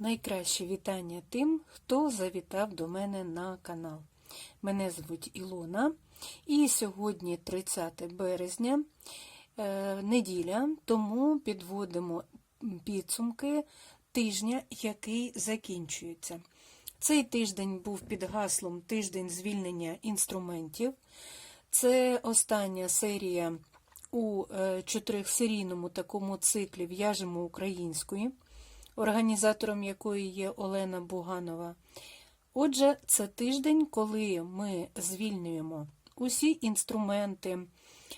Найкраще вітання тим, хто завітав до мене на канал. Мене звуть Ілона, і сьогодні 30 березня, е, неділя, тому підводимо підсумки тижня, який закінчується. Цей тиждень був під гаслом Тиждень звільнення інструментів. Це остання серія у е, чотирьохсерійному такому циклі В'яжемо українською організатором якої є Олена Буганова. Отже, це тиждень, коли ми звільнюємо усі інструменти,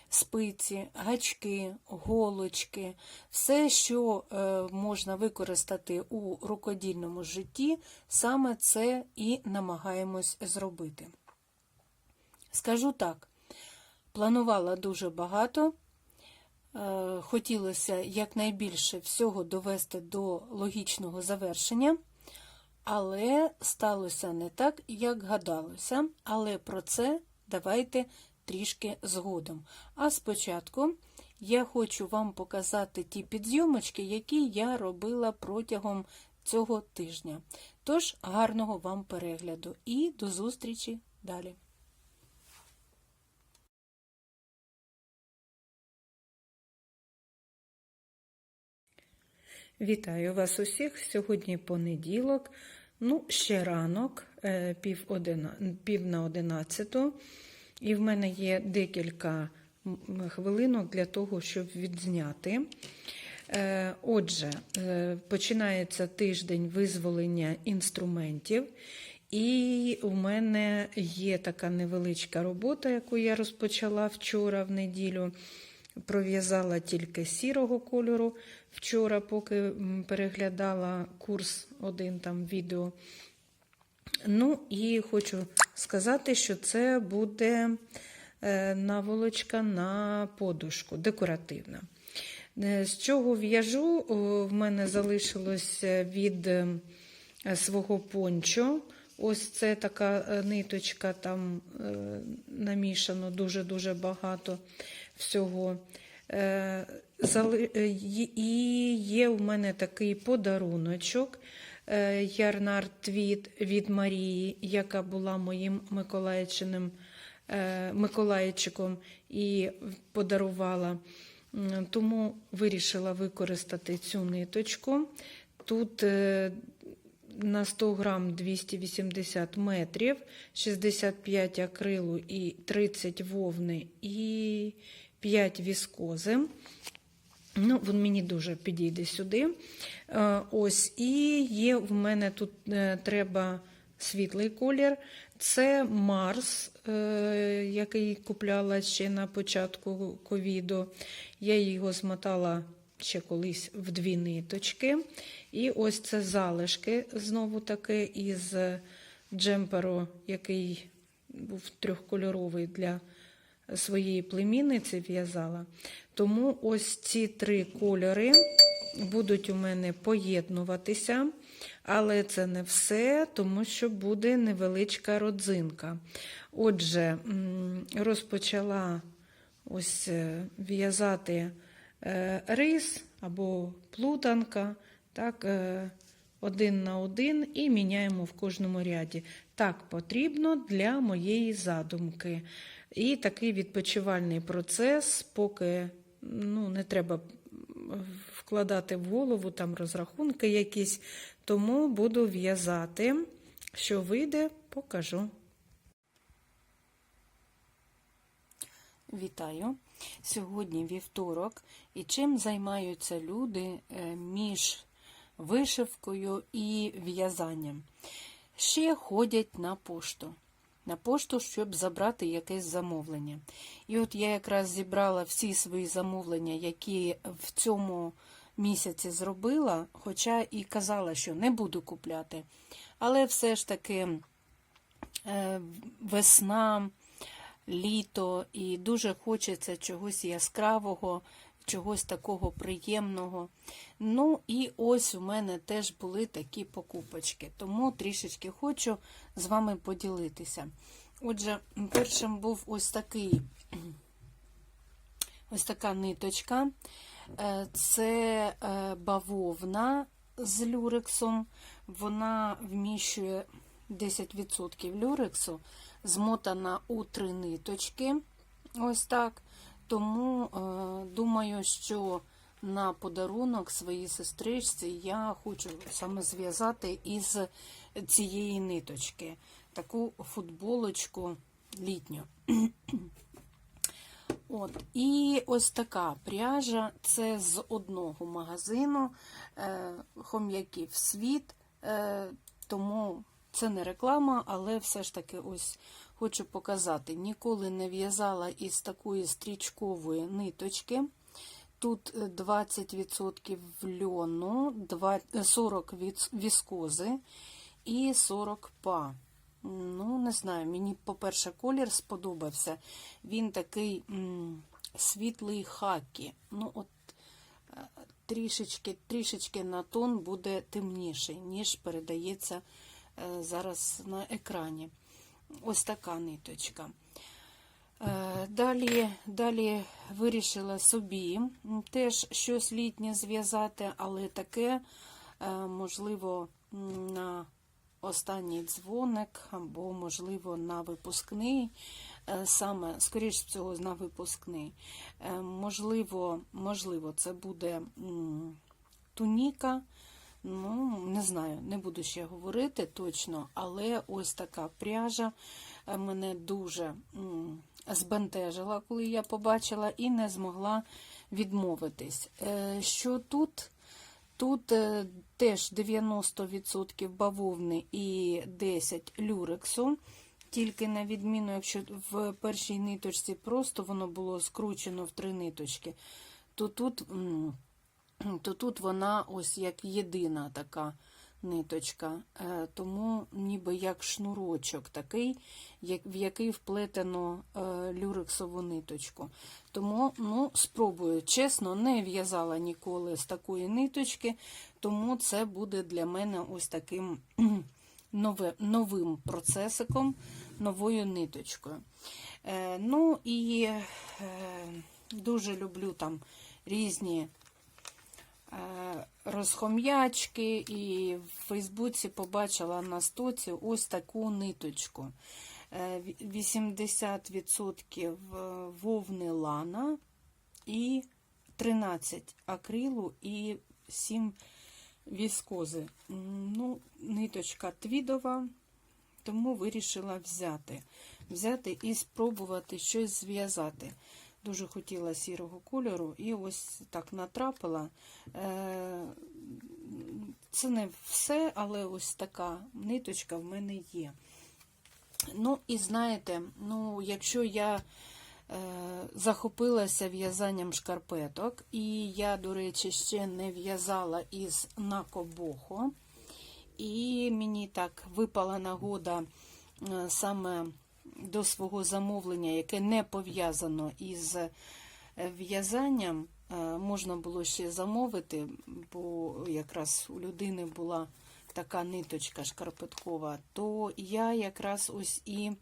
спиці, гачки, голочки, все, що е, можна використати у рукодільному житті, саме це і намагаємось зробити. Скажу так, планувала дуже багато. Е, хотілося якнайбільше всього довести до логічного завершення, але сталося не так, як гадалося. Але про це давайте трішки згодом. А спочатку я хочу вам показати ті підзйомочки, які я робила протягом цього тижня. Тож, гарного вам перегляду і до зустрічі далі! Вітаю вас усіх. Сьогодні понеділок, ну, ще ранок, е, пів, одина, пів на одинадцяту. І в мене є декілька хвилинок для того, щоб відзняти. Е, отже, е, починається тиждень визволення інструментів. І у мене є така невеличка робота, яку я розпочала вчора в неділю. Пров'язала тільки сірого кольору вчора, поки переглядала курс один там відео. Ну, і хочу сказати, що це буде наволочка на подушку, декоративна. З чого в'яжу, в мене залишилось від свого пончо. Ось це така ниточка, там намішано дуже-дуже багато всього. І є в мене такий подаруночок Ярнар Твіт від Марії, яка була моїм Миколаївчиним Миколаївчиком і подарувала. Тому вирішила використати цю ниточку. Тут на 100 грам 280 метрів, 65 акрилу і 30 вовни і 5 віскози. Ну, Він мені дуже підійде сюди. Ось, І є в мене тут треба світлий колір. Це Марс, який купляла ще на початку ковіду. Я його змотала ще колись в дві ниточки. І ось це залишки, знову таки, із джемперу, який був трьохкольоровий для своєї племінниці в'язала. Тому ось ці три кольори будуть у мене поєднуватися, але це не все, тому що буде невеличка родзинка. Отже, розпочала ось в'язати рис або плутанка, так, один на один і міняємо в кожному ряді. Так потрібно для моєї задумки. І такий відпочивальний процес, поки ну, не треба вкладати в голову там розрахунки якісь, тому буду в'язати. Що вийде, покажу. Вітаю! Сьогодні вівторок. І чим займаються люди між вишивкою і в'язанням? Ще ходять на пошту на пошту, щоб забрати якесь замовлення. І от я якраз зібрала всі свої замовлення, які в цьому місяці зробила, хоча і казала, що не буду купляти. Але все ж таки е, весна, літо, і дуже хочеться чогось яскравого. Чогось такого приємного. Ну, і ось у мене теж були такі покупочки, тому трішечки хочу з вами поділитися. Отже, першим був ось такий ось така ниточка. Це бавовна з люрексом. Вона вміщує 10% люрексу, змотана у три ниточки. Ось так. Тому е, думаю, що на подарунок своїй сестричці я хочу саме зв'язати із цієї ниточки таку футболочку літню. От, і ось така пряжа це з одного магазину е, хом'яків світ, е, тому це не реклама, але все ж таки ось хочу показати. Ніколи не в'язала із такої стрічкової ниточки. Тут е, 20% льону, е, 40 віскози і 40 па. Ну, не знаю, мені, по-перше, колір сподобався. Він такий світлий хакі. Ну, от е, трішечки, трішечки на тон буде темніший, ніж передається е, зараз на екрані. Ось така ниточка. Е, Далі, далі вирішила собі теж щось літнє зв'язати, але таке, е, можливо, на останній дзвоник, або, можливо, на випускний, е, саме, скоріш всього, на випускний. Можливо, можливо, це буде туніка. Ну, не знаю, не буду ще говорити точно, але ось така пряжа е, мене дуже збентежила, коли я побачила, і не змогла відмовитись. Е, Що тут? Тут е, теж 90% бавовни і 10 люрексу. Тільки на відміну, якщо в першій ниточці просто воно було скручено в три ниточки, то тут, то тут вона ось як єдина така ниточка. Е, Тому ніби як шнурочок такий, в який вплетено е, люрексову ниточку. Тому ну, спробую. Чесно, не в'язала ніколи з такої ниточки, тому це буде для мене ось таким новим процесиком, новою ниточкою. Е, ну і дуже люблю там різні розхом'ячки, і в Фейсбуці побачила на стоці ось таку ниточку. Е, 80% вовни лана і 13 акрилу і 7 віскози. Ну, ниточка твідова, тому вирішила взяти. Взяти і спробувати щось зв'язати. Дуже хотіла сірого кольору, і ось так натрапила. Е, Це не все, але ось така ниточка в мене є. Ну, і знаєте, ну, якщо я е, захопилася в'язанням шкарпеток, і я, до речі, ще не в'язала із накобохо, і мені так випала нагода е, саме до свого замовлення, яке не пов'язано із е, в'язанням, е, можна було ще замовити, бо якраз у людини була така ниточка шкарпеткова, то я якраз ось і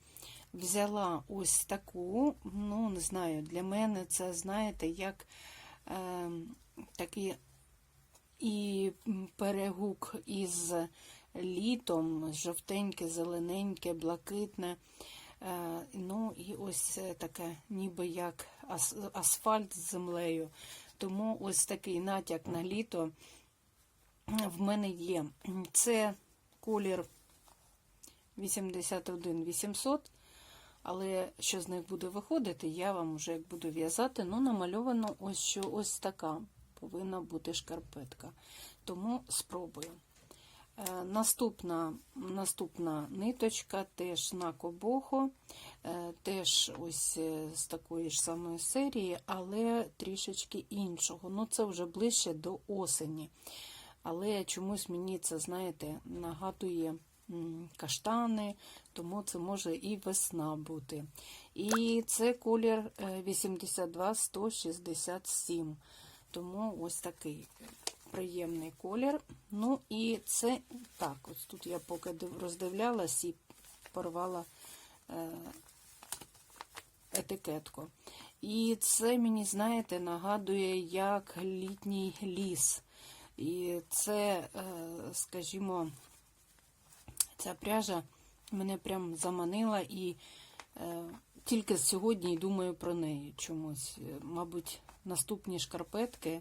взяла ось таку, ну, не знаю, для мене це, знаєте, як е, такий і перегук із літом, жовтеньке, зелененьке, блакитне. Е, Ну і ось е, таке, ніби як асфальт з землею. Тому ось такий натяк на літо в мене є. Це колір 81 800, але що з них буде виходити, я вам вже як буду в'язати, ну намальовано ось що ось така повинна бути шкарпетка. Тому спробую. Е, Наступна, наступна ниточка теж на кобохо, е, теж ось е, з такої ж самої серії, але трішечки іншого. Ну, це вже ближче до осені. Але чомусь мені це, знаєте, нагадує каштани, тому це може і весна бути. І це колір е, 82-167. Тому ось такий приємний колір. Ну і це так, ось тут я поки роздивлялась і порвала е, етикетку. І це мені, знаєте, нагадує як літній ліс. І це, е, скажімо, ця пряжа мене прям заманила і е, тільки сьогодні думаю про неї чомусь. Мабуть, наступні шкарпетки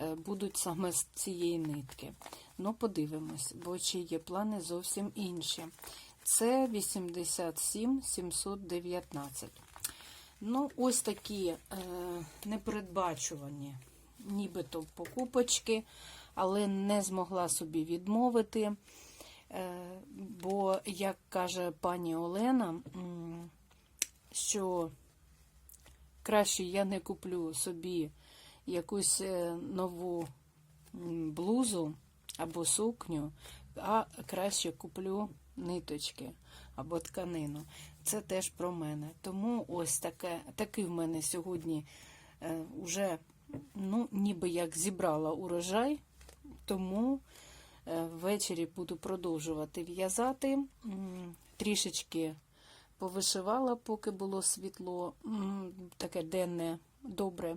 е, будуть саме з цієї нитки. Ну, подивимось, бо чи є плани зовсім інші. Це 87 719. Ну, ось такі е, непередбачувані, нібито покупочки, але не змогла собі відмовити. Е, бо, як каже пані Олена, що краще я не куплю собі якусь е, нову блузу або сукню, а краще куплю ниточки або тканину. Це теж про мене. Тому ось таке, такий в мене сьогодні е, уже, ну, ніби як зібрала урожай, тому е, ввечері буду продовжувати в'язати. Трішечки повишивала, поки було світло, таке денне добре,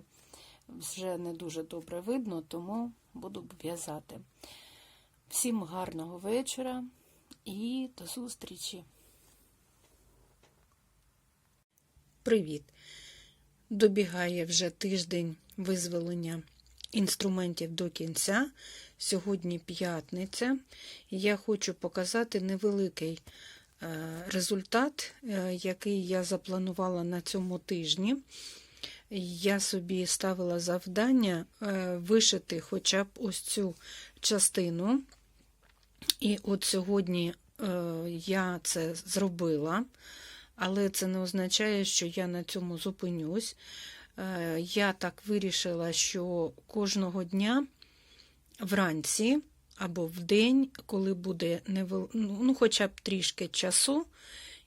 вже не дуже добре видно, тому буду в'язати. Всім гарного вечора і до зустрічі! Привіт! Добігає вже тиждень визволення інструментів до кінця. Сьогодні п'ятниця. Я хочу показати невеликий результат, е, який я запланувала на цьому тижні. Я собі ставила завдання е, вишити хоча б ось цю частину. І от сьогодні я це зробила але це не означає, що я на цьому зупинюсь. Е, Я так вирішила, що кожного дня вранці або в день, коли буде невел... ну, хоча б трішки часу,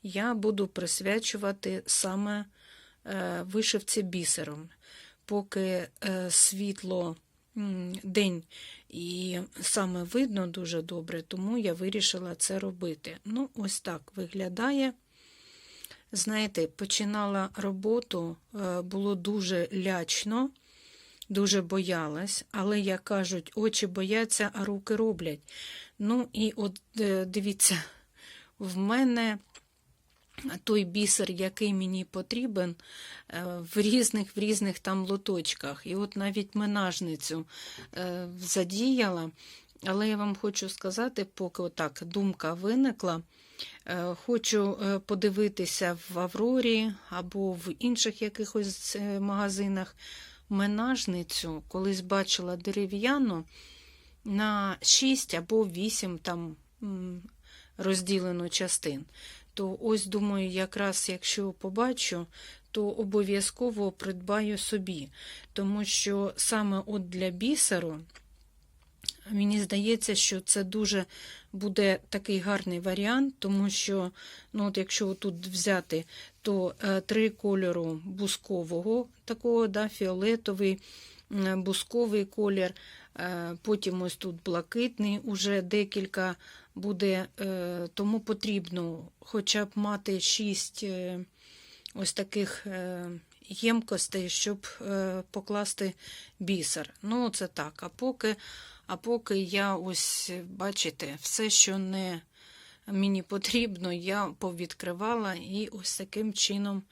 я буду присвячувати саме е, вишивці бісером. Поки е, світло день і саме видно дуже добре, тому я вирішила це робити. Ну, ось так виглядає. Знаєте, починала роботу, е, було дуже лячно, дуже боялась, але, як кажуть, очі бояться, а руки роблять. Ну, і от е, дивіться, в мене той бісер, який мені потрібен, е, в різних в різних там лоточках. І от навіть менажницю задіяла. Але я вам хочу сказати, поки отак думка виникла. Е, хочу е, подивитися в Аврорі або в інших якихось е, магазинах менажницю, колись бачила дерев'яну на 6 або 8 там розділено частин. То ось думаю, якраз якщо побачу, то обов'язково придбаю собі, тому що саме от для бісеру. Мені здається, що це дуже буде такий гарний варіант, тому що, ну от якщо тут взяти, то е, три кольору бускового, такого, да, фіолетовий, бусковий колір, е, потім ось тут блакитний, уже декілька буде, е, тому потрібно хоча б мати шість ось таких ємкостей, щоб покласти бісер. Ну, це так. А поки а поки я ось, бачите, все, що не мені потрібно, я повідкривала і ось таким чином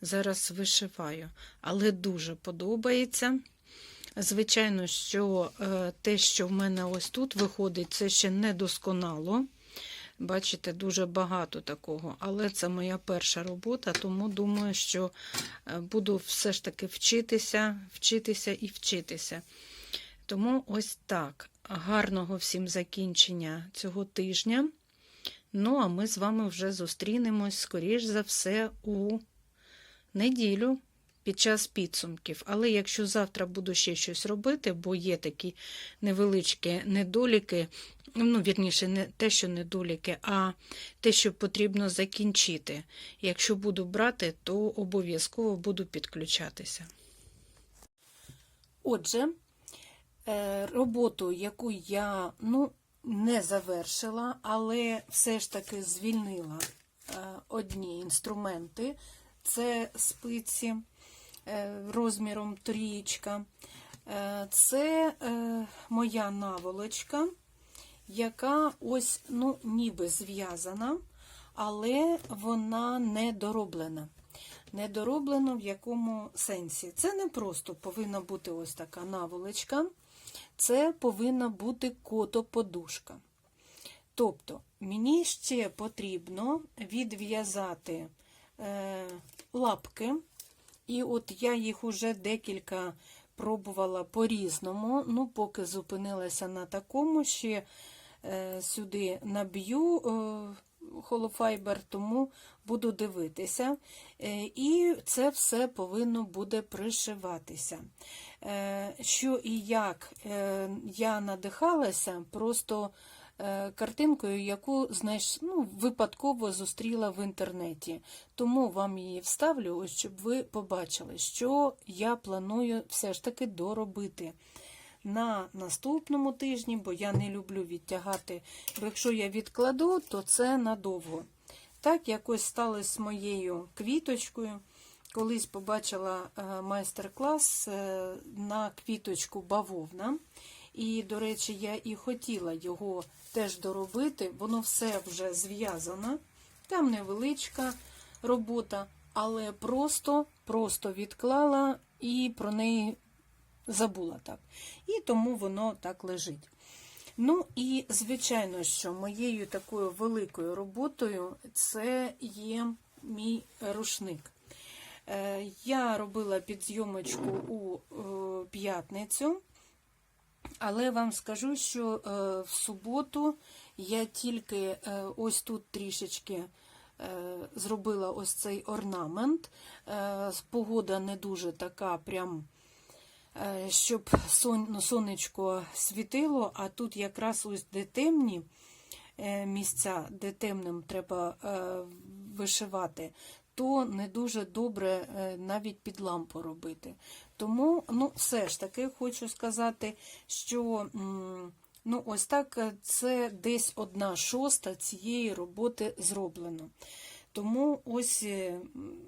зараз вишиваю. Але дуже подобається. Звичайно, що е, те, що в мене ось тут виходить, це ще не досконало. Бачите, дуже багато такого, але це моя перша робота, тому думаю, що е, буду все ж таки вчитися, вчитися і вчитися. Тому ось так. Гарного всім закінчення цього тижня. Ну, а ми з вами вже зустрінемось, скоріш за все, у неділю під час підсумків. Але якщо завтра буду ще щось робити, бо є такі невеличкі недоліки, ну, вірніше, не те, що недоліки, а те, що потрібно закінчити. Якщо буду брати, то обов'язково буду підключатися. Отже. Е, роботу, яку я ну, не завершила, але все ж таки звільнила е, одні інструменти. Це спиці е, розміром трієчка. Це моя наволочка, яка ось, ну, ніби зв'язана, але вона не дороблена. Не дороблено в якому сенсі. Це не просто повинна бути ось така наволочка, це повинна бути котоподушка. Тобто, мені ще потрібно відв'язати е, лапки, і от я їх уже декілька пробувала по-різному, ну, поки зупинилася на такому, ще е, сюди наб'ю е, холофайбер, тому буду дивитися. І це все повинно буде пришиватися. Е, що і як е, я надихалася, просто е, картинкою, яку знаєш, ну, випадково зустріла в інтернеті. Тому вам її вставлю, ось щоб ви побачили, що я планую все ж таки доробити на наступному тижні, бо я не люблю відтягати. Бо якщо я відкладу, то це надовго. Так якось сталося з моєю квіточкою. Колись побачила е, майстер-клас е, на квіточку бавовна. І, до речі, я і хотіла його теж доробити. Воно все вже зв'язано. Там невеличка робота, але просто, просто відклала і про неї забула так. І тому воно так лежить. Ну і, звичайно, що моєю такою великою роботою це є мій рушник. Е, Я робила підзйомочку у е, п'ятницю, але вам скажу, що е, в суботу я тільки ось тут трішечки зробила ось цей орнамент. Погода не дуже така прям. Щоб ну, сонечко світило, а тут якраз ось де темні місця, де темним треба вишивати, то не дуже добре навіть під лампу робити. Тому, ну, все ж таки, хочу сказати, що ну, ось так це десь одна шоста цієї роботи зроблено. Тому ось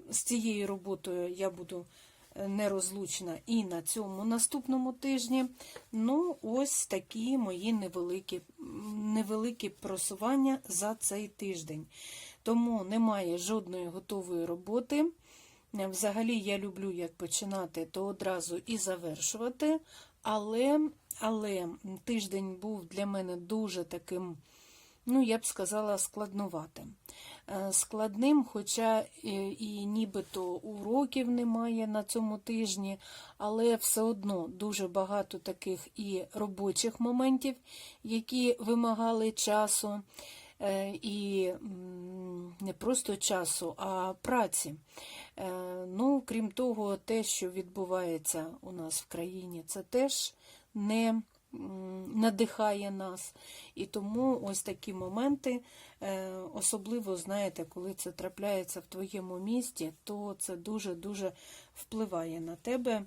з цією роботою я буду нерозлучна і на цьому наступному тижні. Ну, ось такі мої невеликі, невеликі просування за цей тиждень. Тому немає жодної готової роботи. Взагалі, я люблю як починати, то одразу і завершувати. Але, але тиждень був для мене дуже таким ну, я б сказала, складнуватим. Е, складним, хоча і нібито уроків немає на цьому тижні, але все одно дуже багато таких і робочих моментів, які вимагали часу. Е, і не просто часу, а праці. Е, ну, Крім того, те, що відбувається у нас в країні, це теж не надихає нас. І тому ось такі моменти, е, особливо, знаєте, коли це трапляється в твоєму місті, то це дуже-дуже впливає на тебе,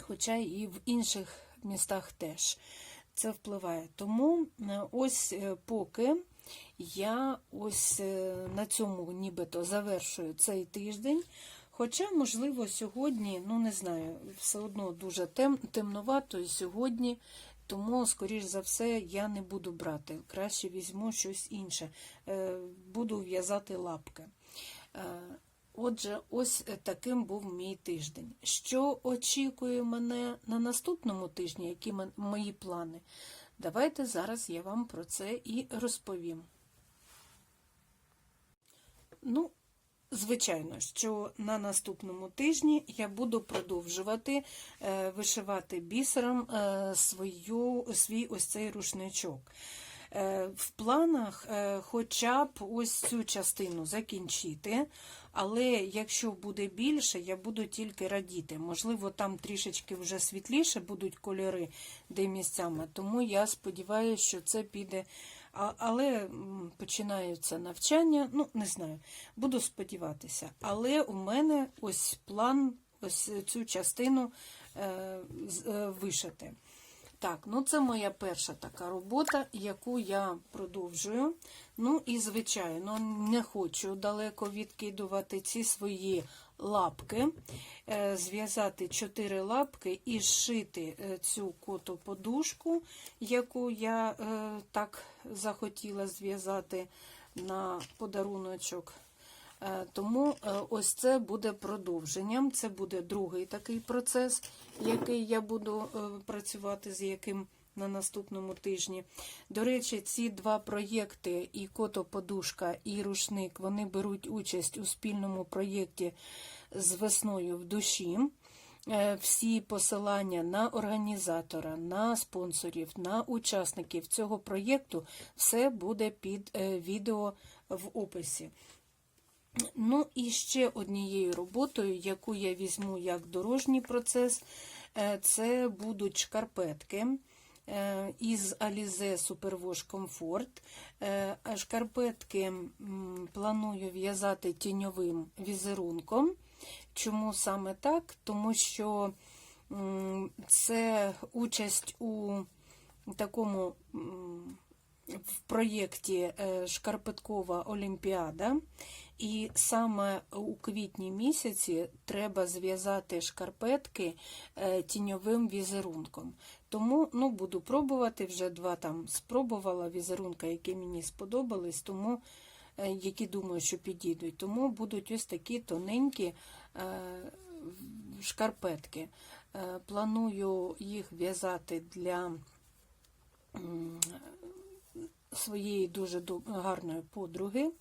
хоча і в інших містах теж це впливає. Тому ось поки я ось на цьому нібито завершую цей тиждень. Хоча, можливо, сьогодні, ну не знаю, все одно дуже тем, темновато і сьогодні, тому, скоріш за все, я не буду брати. Краще візьму щось інше. Е, буду в'язати лапки. Е, отже, ось таким був мій тиждень. Що очікує мене на наступному тижні, які мої плани? Давайте зараз я вам про це і розповім. Ну, Звичайно, що на наступному тижні я буду продовжувати е, вишивати бісером е, свою, свій ось цей рушничок. Е, в планах хоча б ось цю частину закінчити, але якщо буде більше, я буду тільки радіти. Можливо, там трішечки вже світліше будуть кольори де місцями, тому я сподіваюся, що це піде але починаються навчання, ну, не знаю, буду сподіватися. Але у мене ось план ось цю частину е, е, вишити. Так, ну це моя перша така робота, яку я продовжую. Ну і, звичайно, не хочу далеко відкидувати ці свої лапки, е, зв'язати чотири лапки і зшити е, цю коту подушку, яку я е, так захотіла зв'язати на подаруночок. Е, Тому е, ось це буде продовженням. Це буде другий такий процес, який я буду е, працювати з яким на наступному тижні. До речі, ці два проєкти і котоподушка, і рушник, вони беруть участь у спільному проєкті з весною в душі. Всі посилання на організатора, на спонсорів, на учасників цього проєкту все буде під відео в описі. Ну і ще однією роботою, яку я візьму як дорожній процес, е, це будуть шкарпетки е, із Alize Superwash Comfort. Е, Шкарпетки планую в'язати тіньовим візерунком. Чому саме так? Тому що це участь у такому в проєкті е, Шкарпеткова Олімпіада. І саме у квітні місяці треба зв'язати шкарпетки е, тіньовим візерунком. Тому ну, буду пробувати, вже два там спробувала візерунка, які мені сподобались, тому е, які думаю, що підійдуть. Тому будуть ось такі тоненькі шкарпетки. Планую їх в'язати для своєї дуже гарної подруги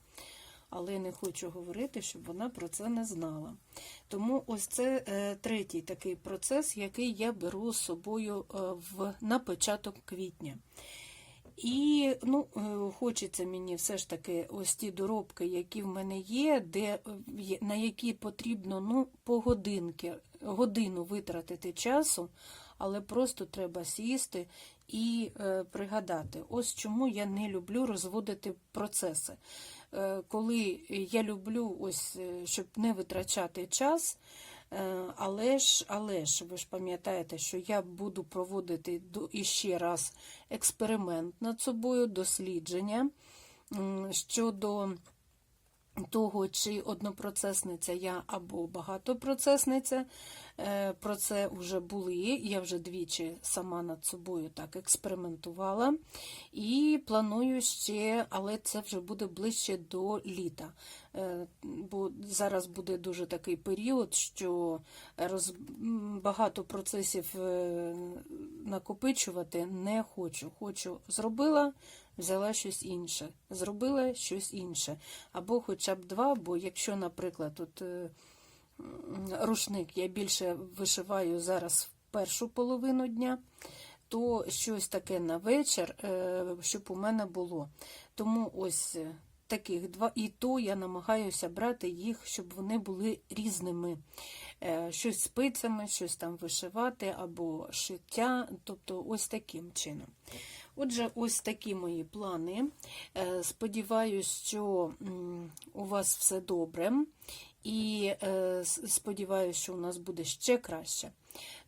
але не хочу говорити, щоб вона про це не знала. Тому ось це е, третій такий процес, який я беру з собою е, в, на початок квітня. І ну, е, хочеться мені все ж таки ось ті доробки, які в мене є, де, на які потрібно ну, по годину витратити часу, але просто треба сісти і е, пригадати. Ось чому я не люблю розводити процеси. Е, коли я люблю, ось, е, щоб не витрачати час, але ж, але ж ви ж пам'ятаєте, що я буду проводити іще раз експеримент над собою, дослідження щодо того, чи однопроцесниця я або багатопроцесниця. Е, Про це вже були. Я вже двічі сама над собою так експериментувала. І планую ще, але це вже буде ближче до літа. Е, Бо зараз буде дуже такий період, що роз... багато процесів е, накопичувати не хочу. Хочу зробила, взяла щось інше, зробила щось інше. Або хоча б два, бо якщо, наприклад, м, рушник я більше вишиваю зараз в першу половину дня, то щось таке на вечір, е, щоб у мене було. Тому ось е, таких два, і то я намагаюся брати їх, щоб вони були різними. Е, Щось спицями, щось там вишивати або шиття, тобто ось таким чином. Отже, ось такі мої плани. Сподіваюсь, що у вас все добре. І е, сподіваюся, що у нас буде ще краще.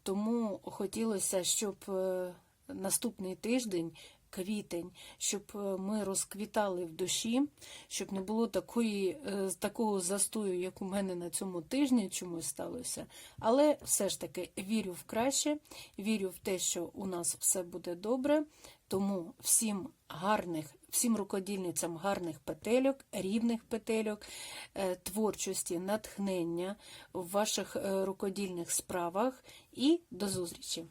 Тому хотілося, щоб е, наступний тиждень, квітень, щоб е, ми розквітали в душі, щоб не було такої, такого застою, як у мене на цьому тижні чомусь сталося. Але все ж таки вірю в краще, вірю в те, що у нас все буде добре. Тому всім гарних, всім рукодільницям гарних петельок, рівних петельок, е, творчості, натхнення в ваших е, рукодільних справах і до зустрічі!